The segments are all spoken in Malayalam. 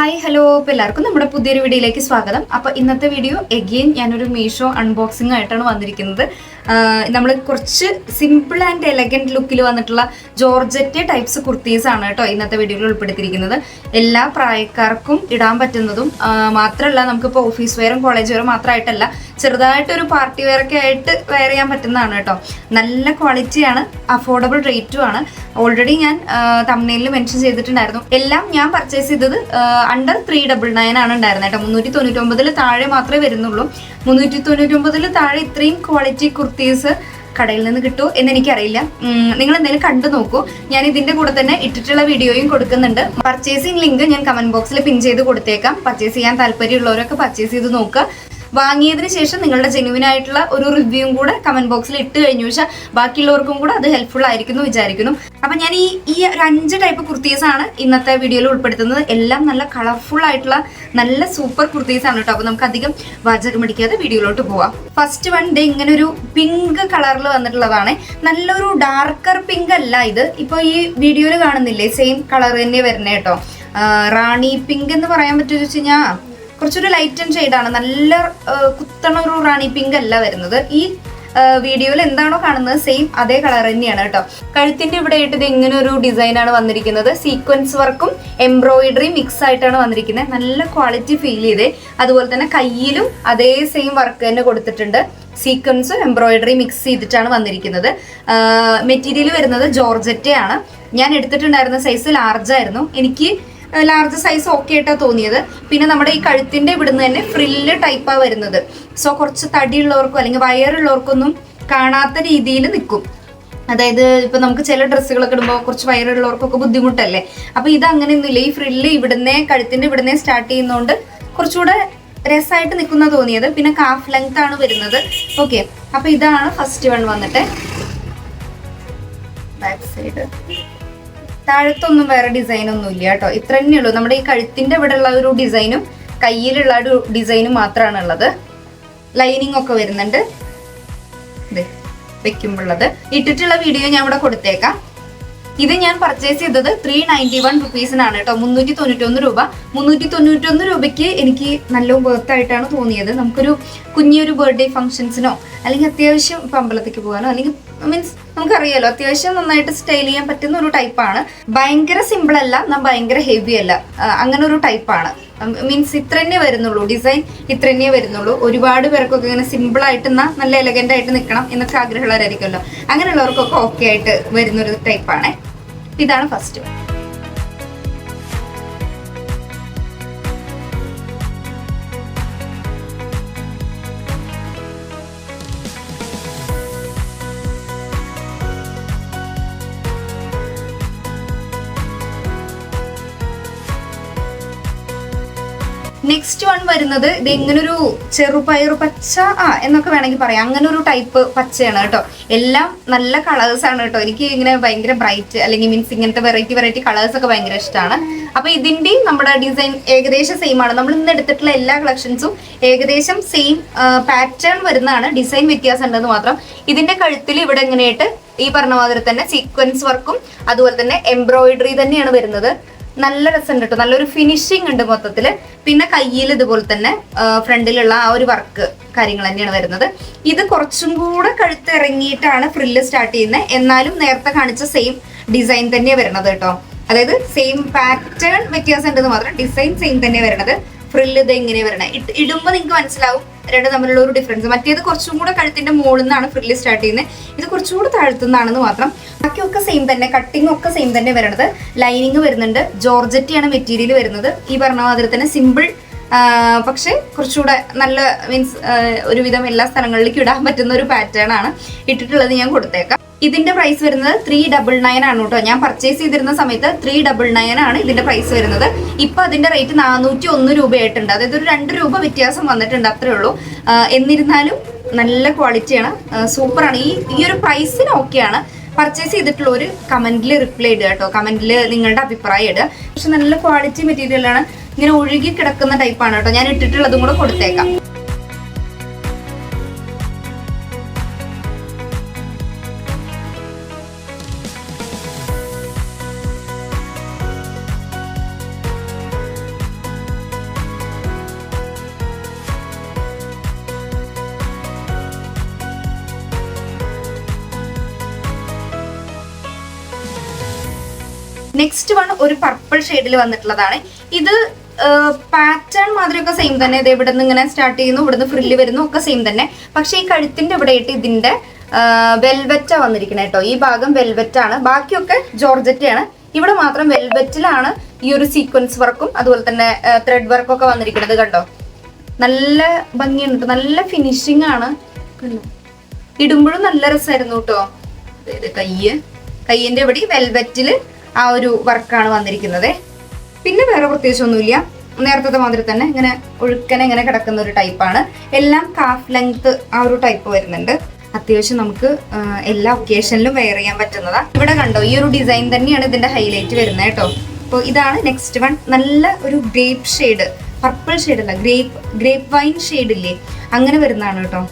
ഹായ് ഹലോ അപ്പോൾ എല്ലാവർക്കും നമ്മുടെ പുതിയൊരു വീഡിയോയിലേക്ക് സ്വാഗതം. അപ്പോൾ ഇന്നത്തെ വീഡിയോ എഗെയിൻ ഞാനൊരു മീഷോ അൺബോക്സിംഗ് ആയിട്ടാണ് വന്നിരിക്കുന്നത്. നമ്മൾ കുറച്ച് സിമ്പിൾ ആൻഡ് എലഗന്റ് ലുക്കിൽ വന്നിട്ടുള്ള ജോർജറ്റ് ടൈപ്സ് കുർത്തീസ് ആണ് കേട്ടോ ഇന്നത്തെ വീഡിയോയിൽ ഉൾപ്പെടുത്തിയിരിക്കുന്നത്. എല്ലാ പ്രായക്കാർക്കും ഇടാൻ പറ്റുന്നതും മാത്രമല്ല നമുക്കിപ്പോൾ ഓഫീസ് വെയറും കോളേജ് വെയറും മാത്രമായിട്ടല്ല ചെറുതായിട്ടൊരു പാർട്ടി വെയറൊക്കെ ആയിട്ട് വെയർ ചെയ്യാൻ പറ്റുന്നതാണ് കേട്ടോ. നല്ല ക്വാളിറ്റിയാണ് അഫോർഡബിൾ റേറ്റും ആണ്. ഓൾറെഡി ഞാൻ തമിഴിൽ മെൻഷൻ ചെയ്തിട്ടുണ്ടായിരുന്നു. എല്ലാം ഞാൻ പർച്ചേസ് ചെയ്തത് അണ്ടർ ത്രീ ഡബിൾ നയൻ ആണ് ഉണ്ടായിരുന്നത് കേട്ടോ. മുന്നൂറ്റി തൊണ്ണൂറ്റി ഒമ്പതിൽ താഴെ മാത്രമേ വരുന്നുള്ളൂ. മുന്നൂറ്റി തൊണ്ണൂറ്റി ഒമ്പതിൽ താഴെ ഇത്രയും ക്വാളിറ്റി കുർത്തീസ് കടയിൽ നിന്ന് കിട്ടുമോ എന്ന് എനിക്കറിയില്ല. നിങ്ങൾ എന്തായാലും കണ്ടു നോക്കൂ. ഞാൻ ഇതിന്റെ കൂടെ തന്നെ ഇട്ടിട്ടുള്ള വീഡിയോയും കൊടുക്കുന്നുണ്ട്. പർച്ചേസിംഗ് ലിങ്ക് ഞാൻ കമന്റ് ബോക്സിൽ പിൻ ചെയ്ത് കൊടുത്തേക്കാം. പർച്ചേസ് ചെയ്യാൻ താല്പര്യമുള്ളവരൊക്കെ പർച്ചേസ് ചെയ്ത് നോക്കുക. വാങ്ങിയതിന് ശേഷം നിങ്ങളുടെ ജെന്യൂൻ ആയിട്ടുള്ള ഒരു റിവ്യൂവും കൂടെ കമന്റ് ബോക്സിൽ ഇട്ട് കഴിഞ്ഞു. വെച്ചാൽ ബാക്കിയുള്ളവർക്കും കൂടെ അത് ഹെൽപ്ഫുൾ ആയിരിക്കുന്നു വിചാരിക്കുന്നു. അപ്പൊ ഞാൻ ഈ ഈ ഒരു അഞ്ച് ടൈപ്പ് കുർത്തീസ് ആണ് ഇന്നത്തെ വീഡിയോയിൽ ഉൾപ്പെടുത്തുന്നത്. എല്ലാം നല്ല കളർഫുൾ ആയിട്ടുള്ള നല്ല സൂപ്പർ കുർത്തീസ് ആണ് കേട്ടോ. അപ്പൊ നമുക്ക് അധികം വാചകം അടിക്കാതെ വീഡിയോയിലോട്ട് പോവാം. ഫസ്റ്റ് വൺ ഡേ ഇങ്ങനെ ഒരു പിങ്ക് കളറിൽ വന്നിട്ടുള്ളതാണ്. നല്ലൊരു ഡാർക്കർ പിങ്ക് അല്ല ഇത്. ഇപ്പൊ ഈ വീഡിയോയിൽ കാണുന്നില്ലേ? സെയിം കളർ തന്നെ വരുന്നേ കേട്ടോ. റാണി പിങ്ക് എന്ന് പറയാൻ പറ്റുമെന്ന് വെച്ച് കഴിഞ്ഞാൽ കുറച്ചൊരു ലൈറ്റ് ആൻഡ് ഷെയ്ഡാണ് നല്ല കുത്തണ ഒരു റാണി പിങ്ക് അല്ല വരുന്നത്. ഈ വീഡിയോയിൽ എന്താണോ കാണുന്നത് സെയിം അതേ കളർ തന്നെയാണ് കേട്ടോ. കഴുത്തിന്റെ ഇവിടെ ആയിട്ട് ഇത് ഇങ്ങനെ ഒരു ഡിസൈനാണ് വന്നിരിക്കുന്നത്. സീക്വൻസ് വർക്കും എംബ്രോയിഡറി മിക്സ് ആയിട്ടാണ് വന്നിരിക്കുന്നത്. നല്ല ക്വാളിറ്റി ഫീൽ ചെയ്തേ. അതുപോലെ തന്നെ കയ്യിലും അതേ സെയിം വർക്ക് തന്നെ കൊടുത്തിട്ടുണ്ട്. സീക്വൻസും എംബ്രോയിഡറി മിക്സ് ചെയ്തിട്ടാണ് വന്നിരിക്കുന്നത്. മെറ്റീരിയൽ വരുന്നത് ജോർജറ്റ് ആണ് ഞാൻ എടുത്തിട്ടുണ്ടായിരുന്ന സൈസ് ലാർജ് ആയിരുന്നു. എനിക്ക് ലാർജ് സൈസ് ഓക്കെ ആയിട്ടാ തോന്നിയത്. പിന്നെ നമ്മുടെ ഈ കഴുത്തിന്റെ ഇവിടുന്ന് തന്നെ ഫ്രില്ല് ടൈപ്പാ വരുന്നത്. സോ കുറച്ച് തടിയുള്ളവർക്കും അല്ലെങ്കിൽ വയറുള്ളവർക്കൊന്നും കാണാത്ത രീതിയിൽ നിൽക്കും. അതായത് ഇപ്പൊ നമുക്ക് ചില ഡ്രസ്സുകളൊക്കെ ഇടുമ്പോൾ കുറച്ച് വയറുള്ളവർക്കൊക്കെ ബുദ്ധിമുട്ടല്ലേ? അപ്പൊ ഇത് അങ്ങനെയൊന്നുമില്ല ഈ ഫ്രില്ല് ഇവിടുന്നേ കഴുത്തിന്റെ ഇവിടുന്നേ സ്റ്റാർട്ട് ചെയ്യുന്നതുകൊണ്ട് കുറച്ചുകൂടെ രസമായിട്ട് നിൽക്കുന്ന തോന്നിയത്. പിന്നെ കാഫ് ലെങ്ത് ആണ് വരുന്നത്. ഓക്കെ അപ്പൊ ഇതാണ് ഫസ്റ്റ് വൺ വന്നിട്ട്. ബാക്ക് സൈഡ് താഴത്തൊന്നും വേറെ ഡിസൈൻ ഒന്നും ഇല്ല കേട്ടോ. ഇത്ര തന്നെ ഉള്ളൂ. നമ്മുടെ ഈ കഴുത്തിന്റെ ഇവിടെ ഉള്ള ഒരു ഡിസൈനും കയ്യിലുള്ള ഒരു ഡിസൈനും മാത്രമാണ് ഉള്ളത് ലൈനിങ് ഒക്കെ വരുന്നുണ്ട്. ദേ, വെക്കുമ്പോഴുള്ളത്. ഇട്ടിട്ടുള്ള വീഡിയോ ഞാൻ ഇവിടെ കൊടുത്തേക്കാം. ഇത് ഞാൻ പർച്ചേസ് ചെയ്തത് ത്രീ നയന്റി വൺ റുപ്പീസിനാണ് കേട്ടോ. മുന്നൂറ്റി തൊണ്ണൂറ്റി ഒന്ന് രൂപ. മുന്നൂറ്റി തൊണ്ണൂറ്റി ഒന്ന് രൂപയ്ക്ക് എനിക്ക് നല്ല ആയിട്ടാണ് തോന്നിയത്. നമുക്കൊരു കുഞ്ഞൊരു ബർത്ത്ഡേ ഫംഗ്ഷൻസിനോ അല്ലെങ്കിൽ അത്യാവശ്യം ഇപ്പം അമ്പലത്തേക്ക് പോകാനോ അല്ലെങ്കിൽ മീൻസ് നമുക്കറിയാലോ അത്യാവശ്യം നന്നായിട്ട് സ്റ്റൈൽ ചെയ്യാൻ പറ്റുന്ന ഒരു ടൈപ്പാണ് ഭയങ്കര സിമ്പിൾ അല്ല എന്നാൽ ഭയങ്കര ഹെവി അല്ല. അങ്ങനെ ഒരു ടൈപ്പാണ് മീൻസ് ഇത്ര തന്നെ വരുന്നുള്ളൂ ഡിസൈൻ ഇത്ര തന്നെ വരുന്നുള്ളൂ. ഒരുപാട് പേർക്കൊക്കെ ഇങ്ങനെ സിമ്പിൾ ആയിട്ട് എന്നാൽ നല്ല എലഗന്റ് ആയിട്ട് നിൽക്കണം എന്നൊക്കെ ആഗ്രഹമുള്ളവരായിരിക്കുമല്ലോ. അങ്ങനെയുള്ളവർക്കൊക്കെ ഓക്കെ ആയിട്ട് വരുന്നൊരു ടൈപ്പാണ് ഇതാണ് ഫസ്റ്റ് നെക്സ്റ്റ് വൺ വരുന്നത് ഇത് ഇങ്ങനൊരു ചെറുപയർ പച്ച ആ എന്നൊക്കെ വേണമെങ്കിൽ പറയാം. അങ്ങനെ ഒരു ടൈപ്പ് പച്ചയാണ് കേട്ടോ. എല്ലാം നല്ല കളേഴ്സ് ആണ് കേട്ടോ. എനിക്ക് ഇങ്ങനെ ഭയങ്കര ബ്രൈറ്റ് അല്ലെങ്കിൽ മീൻസ് ഇങ്ങനത്തെ വെറൈറ്റി വെറൈറ്റി കളേഴ്സ് ഒക്കെ ഭയങ്കര ഇഷ്ടമാണ്. അപ്പൊ ഇതിന്റെയും നമ്മുടെ ഡിസൈൻ ഏകദേശം സെയിം ആണ്. നമ്മൾ ഇന്ന് എടുത്തിട്ടുള്ള എല്ലാ കളക്ഷൻസും ഏകദേശം സെയിം പാറ്റേൺ വരുന്നതാണ്. ഡിസൈൻ വ്യത്യാസം ഉണ്ടെന്ന് മാത്രം. ഇതിന്റെ കഴുത്തിൽ ഇവിടെ ഇങ്ങനെയായിട്ട് ഈ പറഞ്ഞ മാതിരി തന്നെ സീക്വൻസ് വർക്കും അതുപോലെ തന്നെ എംബ്രോയിഡറി തന്നെയാണ് വരുന്നത്. നല്ല രസമുണ്ട് കേട്ടോ. നല്ലൊരു ഫിനിഷിംഗ് ഉണ്ട് മൊത്തത്തിൽ. പിന്നെ കയ്യിൽ ഇതുപോലെ തന്നെ ഫ്രണ്ടിലുള്ള ആ ഒരു വർക്ക് കാര്യങ്ങൾ തന്നെയാണ് വരുന്നത്. ഇത് കുറച്ചും കൂടെ കഴുത്ത് ഇറങ്ങിയിട്ടാണ് ഫ്രില്ല് സ്റ്റാർട്ട് ചെയ്യുന്നത്. എന്നാലും നേരത്തെ കാണിച്ച സെയിം ഡിസൈൻ തന്നെയാണ് വരുന്നത് കേട്ടോ. അതായത് സെയിം പാറ്റേൺ വ്യത്യാസം ഉണ്ടെന്ന് മാത്രം ഡിസൈൻ സെയിം തന്നെ വരുന്നത്. ഫ്രില്ല് ഇത് വരണേ? ഇട്ട് ഇടുമ്പോൾ നിങ്ങൾക്ക് മനസ്സിലാവും രണ്ട് തമ്മിലുള്ള ഒരു ഡിഫറൻസ് മറ്റേത് കുറച്ചും കൂടെ കഴുത്തിന്റെ മുകളിൽ നിന്നാണ് ഫ്രില്ല് സ്റ്റാർട്ട് ചെയ്യുന്നത് ഇത് കുറച്ചും കൂടെ താഴ്ത്തുന്നതാണെന്ന് മാത്രം. ബാക്കിയൊക്കെ സെയിം തന്നെ. കട്ടിംഗ് ഒക്കെ സെയിം തന്നെ വരണത്. ലൈനിങ് വരുന്നുണ്ട്. ജോർജറ്റിയാണ് മെറ്റീരിയൽ വരുന്നത്. ഈ പറഞ്ഞ മാതിരി തന്നെ സിമ്പിൾ പക്ഷേ കുറച്ചുകൂടെ നല്ല മീൻസ് ഒരുവിധം എല്ലാ സ്ഥലങ്ങളിലേക്കും ഇടാൻ പറ്റുന്ന ഒരു പാറ്റേൺ ആണ് ഇട്ടിട്ടുള്ളത് ഞാൻ കൊടുത്തേക്കാം. ഇതിന്റെ പ്രൈസ് വരുന്നത് ത്രീ ഡബിൾ നയൻ ആണ് കേട്ടോ. ഞാൻ പർച്ചേസ് ചെയ്തിരുന്ന സമയത്ത് ത്രീ ഡബിൾ നയൻ ആണ് ഇതിന്റെ പ്രൈസ് വരുന്നത്. ഇപ്പൊ അതിന്റെ റേറ്റ് നാനൂറ്റി ഒന്ന് രൂപയായിട്ടുണ്ട്. അതായത് ഒരു രണ്ട് രൂപ വ്യത്യാസം വന്നിട്ടുണ്ട് അത്രേ ഉള്ളൂ. എന്നിരുന്നാലും നല്ല ക്വാളിറ്റിയാണ് സൂപ്പറാണ് ഈ ഈ ഒരു പ്രൈസിന് ഓക്കെയാണ് പർച്ചേസ് ചെയ്തിട്ടുള്ള ഒരു കമന്റിൽ റിപ്ലൈ ഇടുക കേട്ടോ. കമന്റിൽ നിങ്ങളുടെ അഭിപ്രായം ഇടുക. പക്ഷെ നല്ല ക്വാളിറ്റി മെറ്റീരിയലാണ് ഇങ്ങനെ ഒഴുകി കിടക്കുന്ന ടൈപ്പാണ് കേട്ടോ. ഞാൻ ഇട്ടിട്ടുള്ളതും കൂടെ കൊടുത്തേക്കാം. ഒരു പർപ്പിൾ ഷെയ്ഡിൽ വന്നിട്ടുള്ളതാണ്. ഇത് പാറ്റേൺ മാതിരിയൊക്കെ സെയിം തന്നെ. ഇത് ഇവിടെ നിന്ന് ഇങ്ങനെ സ്റ്റാർട്ട് ചെയ്യുന്നു ഇവിടുന്ന് ഫ്രില്ല് വരുന്നു ഒക്കെ സെയിം തന്നെ. പക്ഷെ ഈ കഴുത്തിന്റെ ഇവിടെ ആയിട്ട് ഇതിന്റെ വെൽവെറ്റ വന്നിരിക്കുന്നത് കേട്ടോ ഈ ഭാഗം വെൽവെറ്റ് ആണ് ബാക്കിയൊക്കെ ജോർജറ്റാണ് ഇവിടെ മാത്രം വെൽവെറ്റിലാണ് ഈ ഒരു സീക്വൻസ് വർക്കും അതുപോലെ തന്നെ ത്രെഡ് വർക്കും ഒക്കെ വന്നിരിക്കുന്നത് കണ്ടോ? നല്ല ഭംഗിയുണ്ട് നല്ല ഫിനിഷിംഗ് ആണ്. കണ്ടോ? ഇടുമ്പോഴും നല്ല രസമായിരുന്നു കേട്ടോ കയ്യ്. കയ്യിന്റെ ഇവിടെ വെൽവെറ്റിൽ ആ ഒരു വർക്കാണ് വന്നിരിക്കുന്നത്. പിന്നെ വേറെ പ്രത്യേകിച്ചൊന്നുമില്ല. നേരത്തെ മാതിരി തന്നെ ഇങ്ങനെ ഒഴുക്കനെ ഇങ്ങനെ കിടക്കുന്ന ഒരു ടൈപ്പാണ് എല്ലാം കാഫ് ലെങ്ത് ആ ഒരു ടൈപ്പ് വരുന്നുണ്ട്. അത്യാവശ്യം നമുക്ക് എല്ലാ ഒക്കേഷനിലും വെയർ ചെയ്യാൻ പറ്റുന്നതാണ് ഇവിടെ കണ്ടോ ഈ ഒരു ഡിസൈൻ തന്നെയാണ് ഇതിന്റെ ഹൈലൈറ്റ് വരുന്നത് കേട്ടോ. അപ്പോൾ ഇതാണ് നെക്സ്റ്റ് വൺ നല്ല ഒരു ഗ്രേപ്പ് ഷെയ്ഡ് പർപ്പിൾ ഷെയ്ഡ് അല്ല ഗ്രേപ്പ് ഗ്രേപ്പ് വൈൻ ഷെയ്ഡ് ഇല്ലേ? അങ്ങനെ വരുന്നതാണ് കേട്ടോ.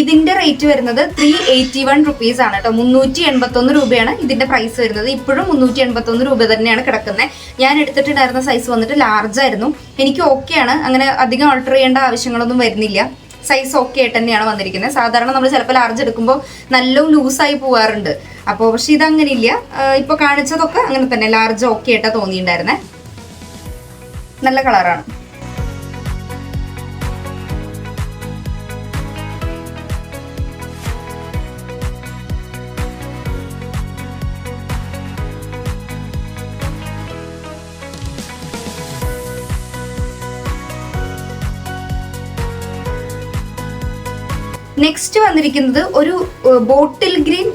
ഇതിന്റെ റേറ്റ് വരുന്നത് ത്രീ എയ്റ്റി വൺ റുപ്പീസ് ആണ് കേട്ടോ. മുന്നൂറ്റി എൺപത്തി ഒന്ന് രൂപയാണ് ഇതിന്റെ പ്രൈസ് വരുന്നത്. ഇപ്പോഴും മുന്നൂറ്റി എൺപത്തി ഒന്ന് രൂപ തന്നെയാണ് കിടക്കുന്നത് ഞാൻ എടുത്തിട്ടുണ്ടായിരുന്ന സൈസ് വന്നിട്ട് ലാർജ് ആയിരുന്നു. എനിക്ക് ഓക്കെയാണ് അങ്ങനെ അധികം ഓൾട്ടർ ചെയ്യേണ്ട ആവശ്യങ്ങളൊന്നും വരുന്നില്ല. സൈസ് ഓക്കെ ആയിട്ട് തന്നെയാണ് വന്നിരിക്കുന്നത് സാധാരണ നമ്മൾ ചിലപ്പോൾ ലാർജ് എടുക്കുമ്പോൾ നല്ല ലൂസായി പോവാറുണ്ട്. അപ്പോൾ പക്ഷെ ഇതങ്ങനെയില്ല ഇല്ല ഇപ്പൊ കാണിച്ചതൊക്കെ അങ്ങനെ തന്നെ ലാർജ് ഓക്കെ ആയിട്ടാണ് തോന്നിയിട്ടുണ്ടായിരുന്നത് നല്ല കളറാണ് നെക്സ്റ്റ് വന്നിരിക്കുന്നത് ഒരു ബോട്ടിൽ ഗ്രീൻ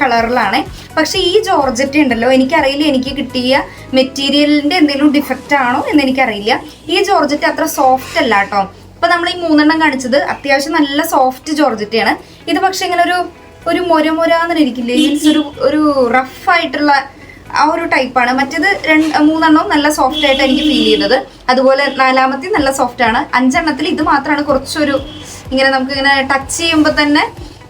കളറിലാണ്. പക്ഷെ ഈ ജോർജറ്റ് ഉണ്ടല്ലോ എനിക്കറിയില്ല എനിക്ക് കിട്ടിയ മെറ്റീരിയലിന്റെ എന്തെങ്കിലും ഡിഫക്റ്റ് ആണോ എന്ന് എനിക്കറിയില്ല. ഈ ജോർജറ്റ് അത്ര സോഫ്റ്റ് അല്ല കേട്ടോ. ഇപ്പൊ നമ്മൾ ഈ മൂന്നെണ്ണം കാണിച്ചത് അത്യാവശ്യം നല്ല സോഫ്റ്റ് ജോർജറ്റാണ് ഇത് പക്ഷെ ഇങ്ങനെ ഒരു ഒരു മൊരമൊരാന്ന് ഇരിക്കില്ലേ? മീൻസ് ഒരു ഒരു റഫ് ആയിട്ടുള്ള ആ ഒരു ടൈപ്പാണ് മറ്റേത് രണ്ട് മൂന്നെണ്ണവും നല്ല സോഫ്റ്റ് ആയിട്ട് എനിക്ക് ഫീൽ ചെയ്തത്. അതുപോലെ നാലാമത്തെ നല്ല സോഫ്റ്റ് ആണ്. അഞ്ചെണ്ണത്തിൽ ഇത് മാത്രമാണ് കുറച്ചൊരു ഇങ്ങനെ നമുക്ക് ഇങ്ങനെ ടച്ച് ചെയ്യുമ്പോൾ തന്നെ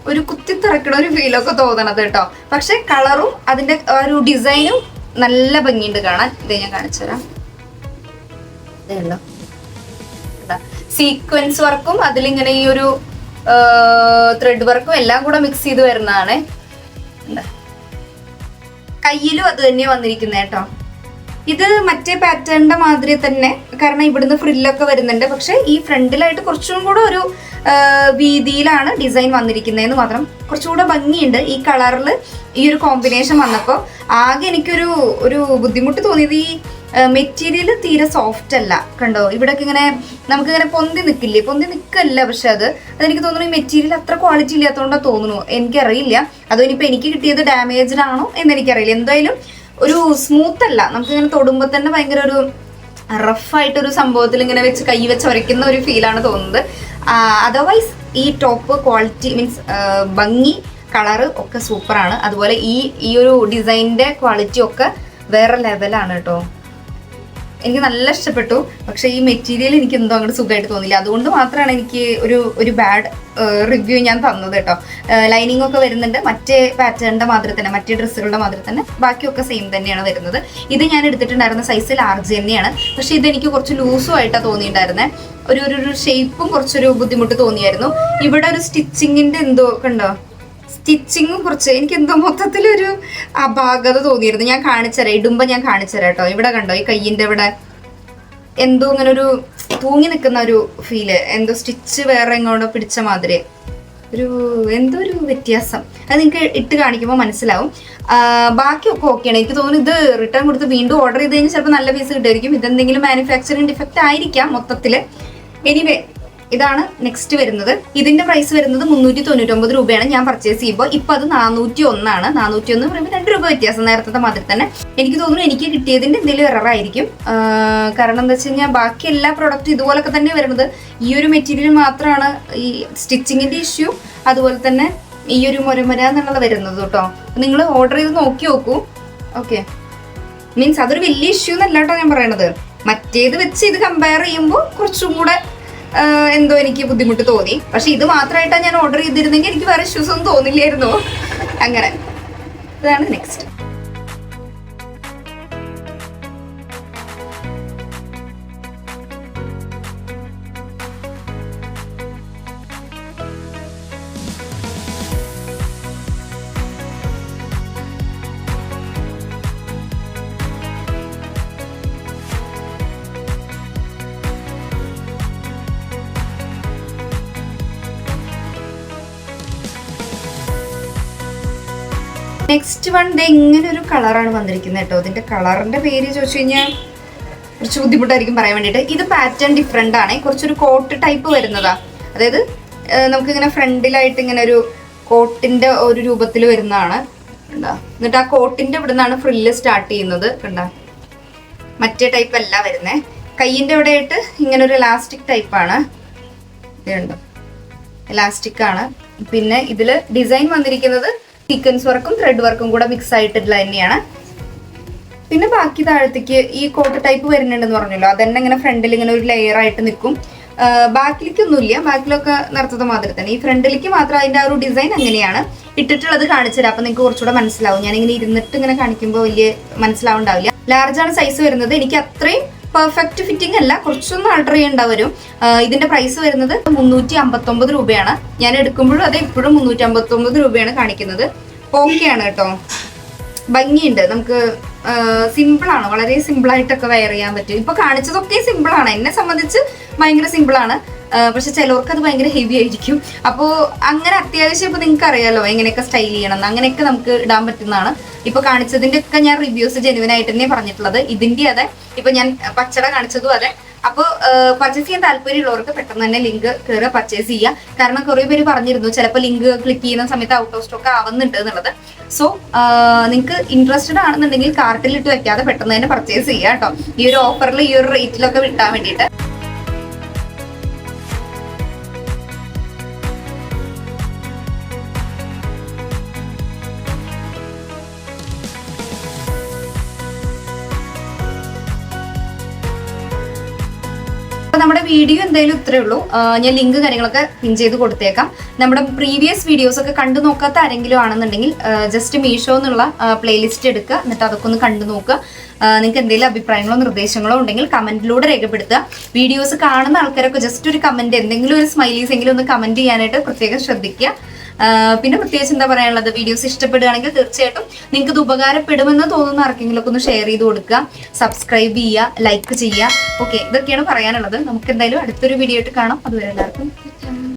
ഒരു കുത്തിത്തിറക്കണ ഒരു ഫീലൊക്കെ തോന്നണത് കേട്ടോ. പക്ഷെ കളറും അതിന്റെ ഒരു ഡിസൈനും നല്ല ഭംഗിയുണ്ട് കാണാൻ. ഇതേ ഞാൻ കാണിച്ചുതരാം ഇതേല്ലോ സീക്വൻസ് വർക്കും അതിലിങ്ങനെ ഈ ഒരു ത്രെഡ് വർക്കും എല്ലാം കൂടെ മിക്സ് ചെയ്ത് വരുന്നതാണ്. കയ്യിലും അത് തന്നെ വന്നിരിക്കുന്നത് കേട്ടോ. ഇത് മറ്റേ പാറ്റേണിന്റെ മാതിരി തന്നെ കാരണം ഇവിടുന്ന് ഫ്രില്ലൊക്കെ വരുന്നുണ്ട്. പക്ഷെ ഈ ഫ്രണ്ടിലായിട്ട് കുറച്ചും കൂടെ ഒരു വീതിയിലാണ് ഡിസൈൻ വന്നിരിക്കുന്നതെന്ന് മാത്രം കുറച്ചുകൂടെ ഭംഗിയുണ്ട്. ഈ കളറിൽ ഈ ഒരു കോമ്പിനേഷൻ വന്നപ്പോൾ ആകെ എനിക്കൊരു ഒരു ബുദ്ധിമുട്ട് തോന്നിയത് ഈ മെറ്റീരിയൽ തീരെ സോഫ്റ്റ് അല്ല. കണ്ടോ? ഇവിടൊക്കെ ഇങ്ങനെ നമുക്കിങ്ങനെ പൊന്തി നിൽക്കില്ലേ? പൊന്തി നിൽക്കല്ല പക്ഷെ അത്. അതെനിക്ക് തോന്നുന്നു ഈ മെറ്റീരിയൽ അത്ര ക്വാളിറ്റി ഇല്ലാത്തതുകൊണ്ടാണ് തോന്നുന്നു. എനിക്കറിയില്ല. അതോ ഇനിയിപ്പോൾ എനിക്ക് കിട്ടിയത് ഡാമേജ്ഡ് ആണോ എന്ന് എനിക്കറിയില്ല. എന്തായാലും ഒരു സ്മൂത്ത് അല്ല നമുക്ക് ഇങ്ങനെ തൊടുമ്പോൾ തന്നെ ഭയങ്കര ഒരു റഫായിട്ടൊരു സംഭവത്തിൽ ഇങ്ങനെ വെച്ച് കൈ വെച്ച് ഉരയ്ക്കുന്ന ഒരു ഫീലാണ് തോന്നുന്നത്. അതർവൈസ് ഈ ടോപ്പ് ക്വാളിറ്റി മീൻസ് ഭംഗി കളറ് ഒക്കെ സൂപ്പറാണ് അതുപോലെ ഈ ഈ ഒരു ഡിസൈനിന്റെ ക്വാളിറ്റി ഒക്കെ വേറെ ലെവലാണ് കേട്ടോ. എനിക്ക് നല്ല ഇഷ്ടപ്പെട്ടു. പക്ഷെ ഈ മെറ്റീരിയൽ എനിക്ക് എന്തോ അങ്ങോട്ട് സുഖമായിട്ട് തോന്നില്ല അതുകൊണ്ട് മാത്രമാണ് എനിക്ക് ഒരു ഒരു ബാഡ് റിവ്യൂ ഞാൻ തന്നത് കേട്ടോ. ലൈനിങ് ഒക്കെ വരുന്നുണ്ട്. മറ്റേ പാറ്റേണിന്റെ മാത്രം തന്നെ മറ്റേ ഡ്രസ്സുകളുടെ മാത്രം തന്നെ. ബാക്കിയൊക്കെ സെയിം തന്നെയാണ് വരുന്നത്. ഇത് ഞാൻ എടുത്തിട്ടുണ്ടായിരുന്ന സൈസ് ലാർജ് തന്നെയാണ്. പക്ഷെ ഇതെനിക്ക് കുറച്ച് ലൂസും ആയിട്ടാണ് തോന്നിയിട്ടുണ്ടായിരുന്നത് ഒരു ഒരു ഷേപ്പും കുറച്ചൊരു ബുദ്ധിമുട്ട് തോന്നിയായിരുന്നു. ഇവിടെ ഒരു സ്റ്റിച്ചിങ്ങിന്റെ എന്തോ കണ്ടോ സ്റ്റിച്ചിങ്ങും കുറച്ച്. എനിക്ക് എന്തോ മൊത്തത്തിലൊരു അപാകത തോന്നിയിരുന്നു. ഞാൻ കാണിച്ചുതരാം ഇടുമ്പോ ഞാൻ കാണിച്ചുതരാം കേട്ടോ ഇവിടെ കണ്ടോ? ഈ കയ്യിന്റെ ഇവിടെ എന്തോ ഇങ്ങനെ ഒരു തൂങ്ങി നിൽക്കുന്ന ഒരു ഫീൽ. എന്തോ സ്റ്റിച്ച് വേറെ എങ്ങോട്ടോ പിടിച്ച മാതിരി. ഒരു എന്തോ ഒരു വ്യത്യാസം. അത് നിങ്ങൾക്ക് ഇട്ട് കാണിക്കുമ്പോൾ മനസ്സിലാവും. ബാക്കിയൊക്കെ ഓക്കെയാണ് എനിക്ക് തോന്നുന്നു ഇത് റിട്ടേൺ കൊടുത്ത് വീണ്ടും ഓർഡർ ചെയ്ത് കഴിഞ്ഞാൽ ചിലപ്പോൾ നല്ല പീസ് കിട്ടുമായിരിക്കും. ഇതെന്തെങ്കിലും മാനുഫാക്ചറിങ് ഡിഫക്റ്റ് ആയിരിക്കാം മൊത്തത്തിൽ എനിവേ ഇതാണ് നെക്സ്റ്റ് വരുന്നത്. ഇതിന്റെ പ്രൈസ് വരുന്നത് മുന്നൂറ്റി തൊണ്ണൂറ്റൊമ്പത് രൂപയാണ് ഞാൻ പർച്ചേസ് ചെയ്യുമ്പോൾ. ഇപ്പൊ അത് നാനൂറ്റി ഒന്നാണ് നാനൂറ്റി ഒന്ന് പറയുമ്പോൾ രണ്ട് രൂപ വ്യത്യാസം നേരത്തെ മാതിരി തന്നെ. എനിക്ക് തോന്നുന്നു എനിക്ക് കിട്ടിയതിന്റെ എന്തെങ്കിലും എറർ ആയിരിക്കും. കാരണം എന്താ വെച്ച് കഴിഞ്ഞാൽ ബാക്കി എല്ലാ പ്രോഡക്റ്റും ഇതുപോലൊക്കെ തന്നെ വരുന്നത്. ഈ ഒരു മെറ്റീരിയൽ മാത്രമാണ് ഈ സ്റ്റിച്ചിങ്ങിന്റെ ഇഷ്യൂ അതുപോലെ തന്നെ ഈ ഒരു മുരമുര എന്നുള്ളത് വരുന്നത് കേട്ടോ. നിങ്ങൾ ഓർഡർ ചെയ്ത് നോക്കി നോക്കൂ. ഓക്കെ മീൻസ് അതൊരു വലിയ ഇഷ്യൂ എന്നല്ല കേട്ടോ ഞാൻ പറയണത്. മറ്റേത് വെച്ച് ഇത് കമ്പയർ ചെയ്യുമ്പോൾ കുറച്ചും കൂടെ എന്തോ എനിക്ക് ബുദ്ധിമുട്ട് തോന്നി. പക്ഷെ ഇത് മാത്രമായിട്ടാണ് ഞാൻ ഓർഡർ ചെയ്തിരുന്നെങ്കിൽ എനിക്ക് വേറെ ഇഷ്യൂസ് ഒന്നും തോന്നില്ലായിരുന്നു. അങ്ങനെ. ഇതാണ് നെക്സ്റ്റ് നെക്സ്റ്റ് വൺ ഡേ ഇങ്ങനെ ഒരു കളറാണ് വന്നിരിക്കുന്നത് കേട്ടോ. ഇതിന്റെ കളറിന്റെ പേര് ചോദിച്ചു കഴിഞ്ഞാൽ കുറച്ച് ബുദ്ധിമുട്ടായിരിക്കും പറയാൻ വേണ്ടിയിട്ട്. ഇത് പാറ്റേൺ ഡിഫറെന്റ് ആണ്. കുറച്ചൊരു കോട്ട് ടൈപ്പ് വരുന്നതാ. അതായത് നമുക്കിങ്ങനെ ഫ്രണ്ടിലായിട്ട് ഇങ്ങനെ ഒരു കോട്ടിന്റെ ഒരു രൂപത്തിൽ വരുന്നതാണ്. കണ്ടാ? എന്നിട്ട് ആ കോട്ടിന്റെ ഇവിടെ നിന്നാണ് ഫ്രില്ല് സ്റ്റാർട്ട് ചെയ്യുന്നത്. കണ്ടാ? മറ്റേ ടൈപ്പ് അല്ല വരുന്നേ. കയ്യിന്റെ ഇവിടെ ആയിട്ട് ഇങ്ങനെ ഒരു ഇലാസ്റ്റിക് ടൈപ്പാണ് ഇതുണ്ട് ഇലാസ്റ്റിക് ആണ്. പിന്നെ ഇതിൽ ഡിസൈൻ വന്നിരിക്കുന്നത് സീക്വൻസ് വർക്കും ത്രെഡ് വർക്കും കൂടെ മിക്സ് ആയിട്ടുള്ള തന്നെയാണ്. പിന്നെ ബാക്കി താഴത്തേക്ക് ഈ കോട്ട് ടൈപ്പ് വരുന്നുണ്ടെന്ന് പറഞ്ഞല്ലോ അതന്നെ ഇങ്ങനെ ഫ്രണ്ടിൽ ഇങ്ങനെ ഒരു ലെയർ ആയിട്ട് നിൽക്കും ബാക്കിലേക്കൊന്നുമില്ല ബാക്കിലൊക്കെ നിർത്തത് മാത്രം തന്നെ. ഈ ഫ്രണ്ടിലേക്ക് മാത്രം അതിന്റെ ആ ഒരു ഡിസൈൻ അങ്ങനെയാണ് ഇട്ടിട്ടുള്ളത് കാണിച്ചില്ല അപ്പൊ നിങ്ങൾക്ക് കുറച്ചുകൂടെ മനസ്സിലാവും. ഞാൻ ഇങ്ങനെ ഇരുന്നിട്ട് ഇങ്ങനെ കാണിക്കുമ്പോൾ വലിയ മനസ്സിലാവുണ്ടാവില്ല. ലാർജാണ് സൈസ് വരുന്നത്. എനിക്ക് അത്രയും പെർഫെക്റ്റ് ഫിറ്റിംഗ് അല്ല കുറച്ചൊന്ന് ആൾട്ടർ ചെയ്യേണ്ട വരും. ഇതിന്റെ പ്രൈസ് വരുന്നത് മുന്നൂറ്റി അമ്പത്തൊമ്പത് രൂപയാണ്. ഞാൻ എടുക്കുമ്പോഴും അത് ഇപ്പോഴും മുന്നൂറ്റി അമ്പത്തൊമ്പത് രൂപയാണ് കാണിക്കുന്നത്. ഓക്കെ ആണ് കേട്ടോ. ഭംഗിയുണ്ട്. നമുക്ക് സിമ്പിൾ ആണ്? വളരെ സിമ്പിൾ ആയിട്ടൊക്കെ വെയർ ചെയ്യാൻ പറ്റും. ഇപ്പൊ കാണിച്ചതൊക്കെ സിമ്പിൾ ആണ്. എന്നെ സംബന്ധിച്ച് ഭയങ്കര സിമ്പിൾ ആണ്. പക്ഷെ ചിലവർക്ക് അത് ഭയങ്കര ഹെവി ആയിരിക്കും. അപ്പോൾ അങ്ങനെ അത്യാവശ്യം ഇപ്പോൾ നിങ്ങൾക്ക് അറിയാലോ എങ്ങനെയൊക്കെ സ്റ്റൈൽ ചെയ്യണം അങ്ങനെയൊക്കെ നമുക്ക് ഇടാൻ പറ്റുന്നതാണ്. ഇപ്പൊ കാണിച്ചതിന്റെ ഒക്കെ ഞാൻ റിവ്യൂസ് ജെനുവൻ ആയിട്ട് തന്നെ പറഞ്ഞിട്ടുള്ളത്. ഇതിന്റെ അതെ ഇപ്പൊ ഞാൻ പച്ചട കാണിച്ചതും അതെ. അപ്പോൾ പർച്ചേസ് ചെയ്യാൻ താല്പര്യമുള്ളവർക്ക് പെട്ടെന്ന് തന്നെ ലിങ്ക് കയറി പർച്ചേസ് ചെയ്യുക കാരണം കുറേ പേര് പറഞ്ഞിരുന്നു ചിലപ്പോൾ ലിങ്ക് ക്ലിക്ക് ചെയ്യുന്ന സമയത്ത് ഔട്ട് ഓഫ് സ്റ്റോക്ക് ആവുന്നുണ്ട് എന്നുള്ളത്. സോ നിങ്ങൾക്ക് ഇൻട്രസ്റ്റഡ് ആണെന്നുണ്ടെങ്കിൽ കാർട്ടിലിട്ട് വെക്കാതെ പെട്ടെന്ന് തന്നെ പർച്ചേസ് ചെയ്യുക കേട്ടോ. ഈ ഒരു ഓഫറിൽ ഈ ഒരു റേറ്റിലൊക്കെ വിട്ടാൻ വേണ്ടിയിട്ട്. വീഡിയോ എന്തായാലും ഇത്രേ ഉള്ളൂ. ഞാൻ ലിങ്ക് കാര്യങ്ങളൊക്കെ പിൻ ചെയ്ത് കൊടുത്തേക്കാം. നമ്മുടെ പ്രീവിയസ് വീഡിയോസ് ഒക്കെ കണ്ടു നോക്കാത്ത ആരെങ്കിലും ആണെന്നുണ്ടെങ്കിൽ ജസ്റ്റ് മീഷോ എന്നുള്ള പ്ലേലിസ്റ്റ് എടുക്കുക. എന്നിട്ട് അതൊക്കെ ഒന്ന് കണ്ടു നോക്കുക. നിങ്ങൾക്ക് എന്തെങ്കിലും അഭിപ്രായങ്ങളോ നിർദ്ദേശങ്ങളോ ഉണ്ടെങ്കിൽ കമന്റിലൂടെ രേഖപ്പെടുത്തുക. വീഡിയോസ് കാണുന്ന ആൾക്കാരൊക്കെ ജസ്റ്റ് ഒരു കമന്റ് എന്തെങ്കിലും ഒരു സ്മൈലീസ് എങ്കിലും ഒന്ന് കമന്റ് ചെയ്യാനായിട്ട് പ്രത്യേകം ശ്രദ്ധിക്കുക. പിന്നെ പ്രത്യേകിച്ച് എന്താ പറയാനുള്ളത്? വീഡിയോസ് ഇഷ്ടപ്പെടുകയാണെങ്കിൽ തീർച്ചയായിട്ടും നിങ്ങൾക്ക് ഇത് ഉപകാരപ്പെടുമെന്ന് തോന്നുന്ന ആർക്കെങ്കിലും ഒക്കെ ഒന്ന് ഷെയർ ചെയ്ത് കൊടുക്കുക. സബ്സ്ക്രൈബ് ചെയ്യുക ലൈക്ക് ചെയ്യുക. ഓക്കെ ഇതൊക്കെയാണ് പറയാനുള്ളത്. നമുക്ക് എന്തായാലും അടുത്തൊരു വീഡിയോ ആയിട്ട് കാണാം. അതുവരെ എല്ലാവർക്കും